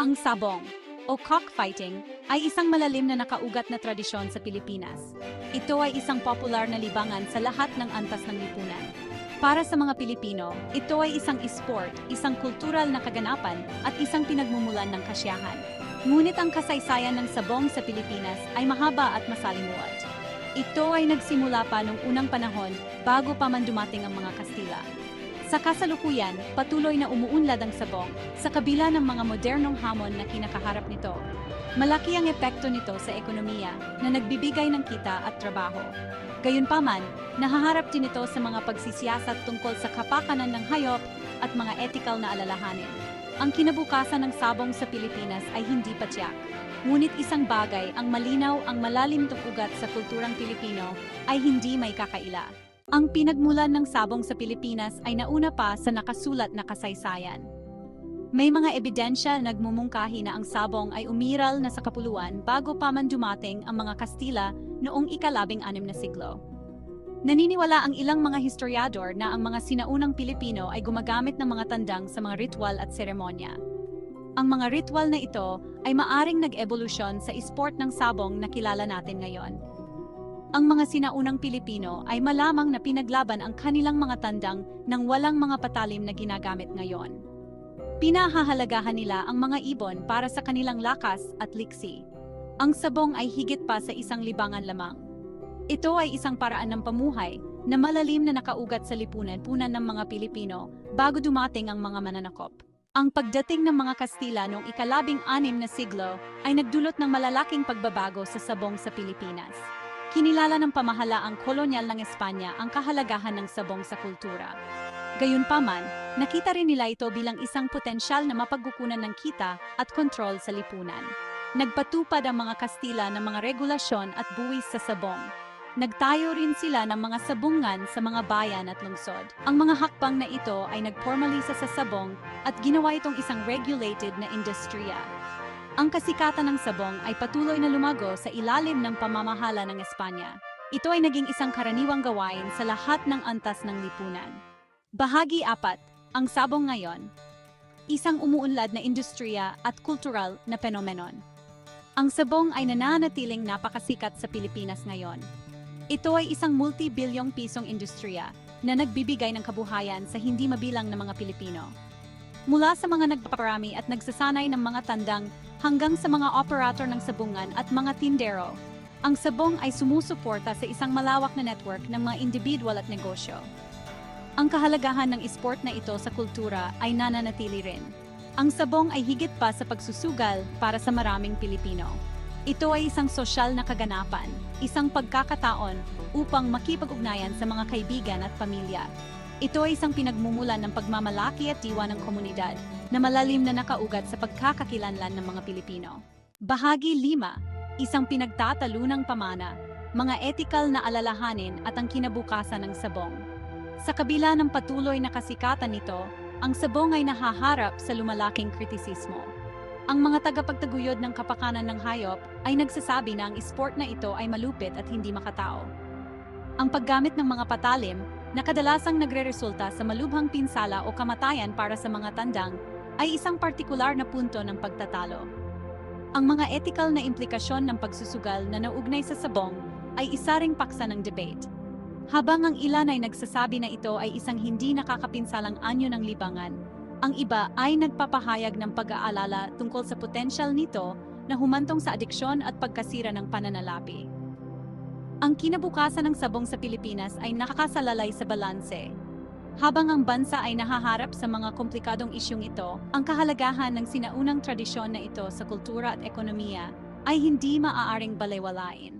Ang sabong o cockfighting ay isang malalim na nakaugat na tradisyon sa Pilipinas. Ito ay isang popular na libangan sa lahat ng antas ng lipunan. Para sa mga Pilipino, ito ay isang esport, isang kultural na kaganapan at isang pinagmumulan ng kasyahan. Ngunit ang kasaysayan ng sabong sa Pilipinas ay mahaba at masalimuot. Ito ay nagsimula pa noong unang panahon bago pa man dumating ang mga Kastila. Sa kasalukuyan, patuloy na umuunlad ang sabong sa kabila ng mga modernong hamon na kinakaharap nito. Malaki ang epekto nito sa ekonomiya na nagbibigay ng kita at trabaho. Gayunpaman, nahaharap din ito sa mga pagsisiyasat tungkol sa kapakanan ng hayop at mga ethical na alalahanin. Ang kinabukasan ng sabong sa Pilipinas ay hindi pa tiyak. Ngunit isang bagay ang malinaw ang malalim tupugat sa kulturang Pilipino ay hindi may kakaila. Ang pinagmulan ng sabong sa Pilipinas ay nauna pa sa nakasulat na kasaysayan. May mga ebidensya na nagmumungkahi na ang sabong ay umiral na sa kapuluan bago pa man dumating ang mga Kastila noong ikalabing anim na siglo. Naniniwala ang ilang mga historiador na ang mga sinaunang Pilipino ay gumagamit ng mga tandang sa mga ritual at seremonya. Ang mga ritual na ito ay maaring nag-evolusyon sa esport ng sabong na kilala natin ngayon. Ang mga sinaunang Pilipino ay malamang na pinaglaban ang kanilang mga tandang nang walang mga patalim na ginagamit ngayon. Pinahahalagahan nila ang mga ibon para sa kanilang lakas at liksi. Ang sabong ay higit pa sa isang libangan lamang. Ito ay isang paraan ng pamuhay na malalim na nakaugat sa lipunan-punan ng mga Pilipino bago dumating ang mga mananakop. Ang pagdating ng mga Kastila noong ikalabing anim na siglo ay nagdulot ng malalaking pagbabago sa sabong sa Pilipinas. Kinilala ng pamahalaang kolonyal ng Espanya ang kahalagahan ng sabong sa kultura. Gayunpaman, nakita rin nila ito bilang isang potensyal na mapagkukunan ng kita at kontrol sa lipunan. Nagpatupad ang mga Kastila ng mga regulasyon at buwis sa sabong. Nagtayo rin sila ng mga sabungan sa mga bayan at lungsod. Ang mga hakbang na ito ay nagpormalisa sa sabong at ginawa itong isang regulated na industriya. Ang kasikatan ng sabong ay patuloy na lumago sa ilalim ng pamamahala ng Espanya. Ito ay naging isang karaniwang gawain sa lahat ng antas ng lipunan. Bahagi 4, ang sabong ngayon. Isang umuunlad na industriya at kultural na penomenon. Ang sabong ay nananatiling napakasikat sa Pilipinas ngayon. Ito ay isang multi-bilyong pisong industriya na nagbibigay ng kabuhayan sa hindi mabilang na mga Pilipino. Mula sa mga nagpaparami at nagsasanay ng mga tandang hanggang sa mga operator ng sabungan at mga tindero, ang sabong ay sumusuporta sa isang malawak na network ng mga individual at negosyo. Ang kahalagahan ng esport na ito sa kultura ay nananatili rin. Ang sabong ay higit pa sa pagsusugal para sa maraming Pilipino. Ito ay isang sosyal na kaganapan, isang pagkakataon upang makipag-ugnayan sa mga kaibigan at pamilya. Ito ay isang pinagmumulan ng pagmamalaki at diwa ng komunidad na malalim na nakaugat sa pagkakakilanlan ng mga Pilipino. Bahagi 5. Isang pinagtatalunang pamana, mga ethical na alalahanin at ang kinabukasan ng sabong. Sa kabila ng patuloy na kasikatan nito, ang sabong ay nahaharap sa lumalaking kritisismo. Ang mga tagapagtaguyod ng kapakanan ng hayop ay nagsasabi na ang sport na ito ay malupit at hindi makatao. Ang paggamit ng mga patalim na kadalasang nagreresulta sa malubhang pinsala o kamatayan para sa mga tandang ay isang partikular na punto ng pagtatalo. Ang mga ethical na implikasyon ng pagsusugal na naugnay sa sabong ay isa ring paksa ng debate. Habang ang ilan ay nagsasabi na ito ay isang hindi nakakapinsalang anyo ng libangan, ang iba ay nagpapahayag ng pag-aalala tungkol sa potensyal nito na humantong sa adiksyon at pagkasira ng pananalapi. Ang kinabukasan ng sabong sa Pilipinas ay nakakasalalay sa balanse. Habang ang bansa ay nahaharap sa mga komplikadong isyong ito, ang kahalagahan ng sinaunang tradisyon na ito sa kultura at ekonomiya ay hindi maaaring balewalain.